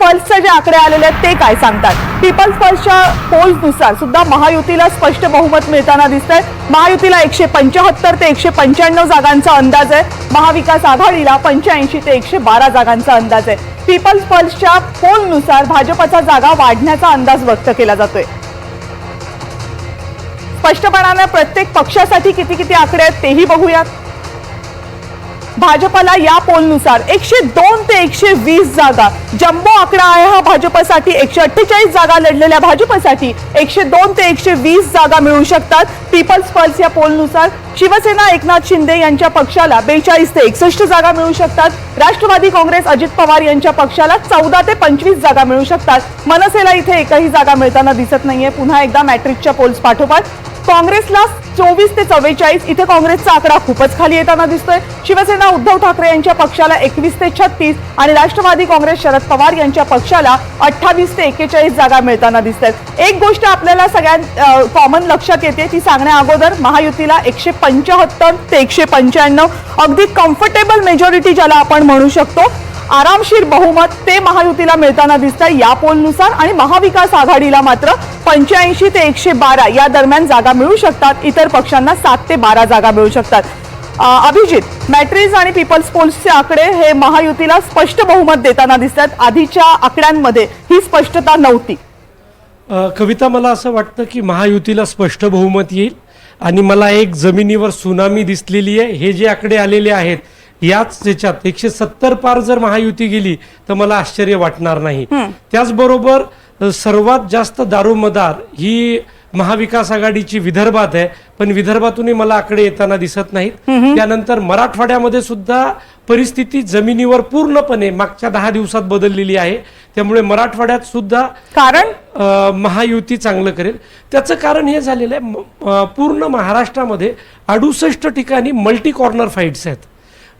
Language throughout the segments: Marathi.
पल्सचे जे आकडे आलेले आहेत ते काय सांगतात? पीपल्स पल्सच्या पोल्सनुसार सुद्धा महायुतीला स्पष्ट बहुमत मिळताना दिसतंय. महायुतीला एकशे पंच्याहत्तर ते एकशे पंच्याण्णव जागांचा अंदाज आहे. महाविकास आघाडीला पंच्याऐंशी ते एकशे बारा जागांचा अंदाज आहे. पीपल्स पल्सच्या पोलनुसार भाजपचा जागा वाढण्याचा अंदाज व्यक्त केला जातोय. स्पष्टपणाने प्रत्येक पक्षासाठी किती किती आकडे आहेत तेही बघूयात. भाजपला या पोलनुसार एकशे दोन ते एकशे वीस जागा. जम्बो आकडा आहे हा भाजपसाठी. एकशे अठ्ठेचाळीस जागा लढलेल्या भाजपसाठी एकशे दोन ते एकशे वीस जागा मिळू शकतात. पीपल्स पल्स या पोलनुसार शिवसेना एकनाथ शिंदे यांच्या पक्षाला बेचाळीस ते एकसष्ट जागा मिळू शकतात. राष्ट्रवादी काँग्रेस अजित पवार यांच्या पक्षाला चौदा ते पंचवीस जागा मिळू शकतात. मनसेला इथे एकही जागा मिळताना दिसत नाहीये. पुन्हा एकदा मॅट्रिकच्या पोल्स पाठोपाठ. काँग्रेसला चोवीस ते चव्वेचाळीस इथे काँग्रेसचा आकडा खूपच खाली येताना दिसतोय. शिवसेना उद्धव ठाकरे यांच्या पक्षाला एकवीस ते छत्तीस आणि राष्ट्रवादी काँग्रेस शरद पवार यांच्या पक्षाला अठ्ठावीस ते एक्केचाळीस जागा मिळताना दिसत आहेत एक गोष्ट आपल्याला सगळ्यात कॉमन लक्षात येते ती सांगण्या अगोदर महायुतीला एकशे पंचाहत्तर ते एकशे पंच्याण्णव. अगदी कम्फर्टेबल मेजॉरिटी ज्याला आपण म्हणू शकतो. आरामशीर बहुमत ते महायुतीला मिळताना दिसतंय. या पोलनुसार आणि महाविकास आघाडीला मात्र पंच्याऐंशी ते एकशे बारा या दरम्यान जागा मिळू शकतात. इतर पक्षांना सात ते बारा जागा मिळू शकतात. अभिजित मॅट्रिज आणि पीपल्स पोल्सचे आकडे हे महायुतीला स्पष्ट बहुमत देताना दिसतात. आधीच्या आकड्यांमध्ये ही स्पष्टता नव्हती. कविता मला असं वाटतं की महायुतीला स्पष्ट बहुमत येईल. आणि मला एक जमिनीवर सुनामी दिसलेली आहे. हे जे आकडे आलेले आहेत याच त्याच्यात एकशे सत्तर पार जर महायुती गेली तर मला आश्चर्य वाटणार नाही. त्याचबरोबर सर्वात जास्त दारोमदार ही महाविकास आघाडीची विदर्भात आहे पण विदर्भातूनही मला आकडे येताना दिसत नाहीत. त्यानंतर मराठवाड्यामध्ये सुद्धा परिस्थिती जमिनीवर पूर्णपणे मागच्या दहा दिवसात बदललेली आहे. त्यामुळे मराठवाड्यात सुद्धा कारण? महायुती चांगलं करेल. त्याचं कारण हे झालेलं आहे पूर्ण महाराष्ट्रामध्ये अडुसष्ट ठिकाणी मल्टी कॉर्नर फाईट्स आहेत.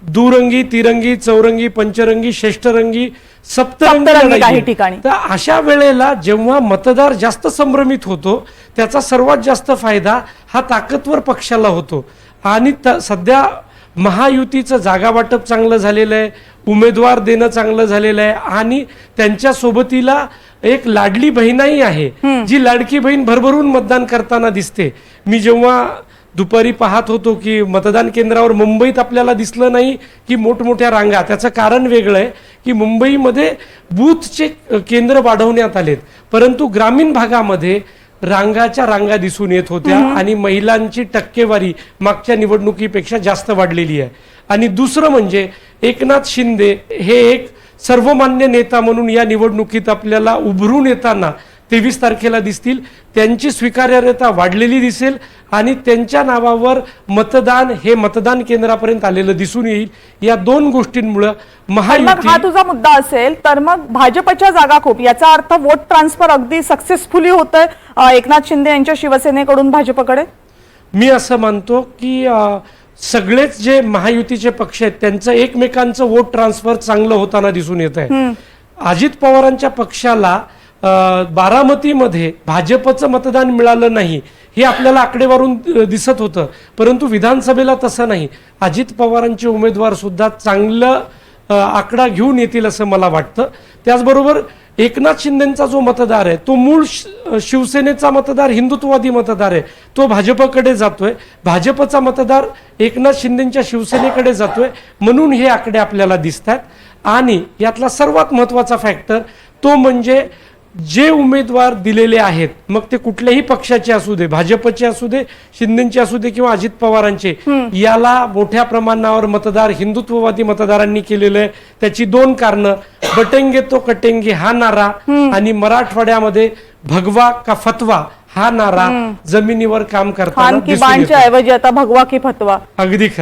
दुरंगी तिरंगी चौरंगी पंचरंगी षष्टरंगी सप्तरंगी काही. ठिकाणी. तर अशा वेळेला जेव्हा मतदार जास्त संभ्रमित होतो त्याचा सर्वात जास्त फायदा हा ताकदवर पक्षाला होतो आणि सध्या महायुतीचं जागा वाटप चांगलं झालेलं आहे उमेदवार देणं चांगलं झालेलं आहे आणि त्यांच्या सोबतीला एक लाडली बहीणही आहे जी लाडकी बहीण भरभरून मतदान करताना दिसते मी जेव्हा दुपारी पाहत होतो की मतदान केंद्रावर मुंबईत आपल्याला दिसलं नाही की मोठमोठ्या रांगा. त्याचं कारण वेगळं आहे की मुंबईमध्ये बूथचे केंद्र वाढवण्यात आलेत. परंतु ग्रामीण भागामध्ये रांगाच्या रांगा दिसून येत होत्या आणि महिलांची टक्केवारी मागच्या निवडणुकीपेक्षा जास्त वाढलेली आहे. आणि दुसरं म्हणजे एकनाथ शिंदे हे एक सर्वमान्य नेता म्हणून या निवडणुकीत आपल्याला उभरून येताना तेवीस तारखेला दिसतील. त्यांची स्वीकार्यता वाढलेली दिसेल आणि त्यांच्या नावावर मतदान हे मतदान केंद्रापर्यंत आलेलं दिसून येईल. या दोन गोष्टींमुळं महायुती हा तुझा मुद्दा असेल तर मग भाजपच्या जागा खूप. याचा अर्थ वोट ट्रान्सफर अगदी सक्सेसफुली होतंय एकनाथ शिंदे यांच्या शिवसेनेकडून भाजपकडे? मी असं मानतो की सगळेच जे महायुतीचे पक्ष आहेत त्यांचं एकमेकांचं वोट ट्रान्सफर चांगलं होताना दिसून येत आहे अजित पवारांच्या पक्षाला बारामतीमध्ये भाजपचं मतदान मिळालं नाही हे आपल्याला आकडेवारून दिसत होतं. परंतु विधानसभेला तसं नाही. अजित पवारांचे उमेदवार सुद्धा चांगलं आकडा घेऊन येतील असं मला वाटतं. त्याचबरोबर एकनाथ शिंदेचा जो मतदार आहे तो मूळ श- शिवसेनेचा मतदार हिंदुत्ववादी मतदार आहे तो भाजपकडे जातोय. भाजपचा मतदार एकनाथ शिंदेच्या शिवसेनेकडे जातोय म्हणून हे आकडे आपल्याला दिसत आहेत आणि यातला सर्वात महत्त्वाचा फॅक्टर तो म्हणजे जे उमेदवार दिलेले आहेत मग ते कुठल्याही पक्षाचे असू दे भाजपचे असू दे शिंदेचे असू दे किंवा अजित पवारांचे याला मोठ्या प्रमाणावर मतदार हिंदुत्ववादी मतदारांनी केलेलं आहे. त्याची दोन कारण बटेंगे तो कटेंगे हा नारा आणि मराठवाड्यामध्ये भगवा का फतवा हा नारा जमिनीवर काम करताना खान की दिसून बाणच्या येतो. ऐवजी आता भगवा की फतवा. अगदी खरं.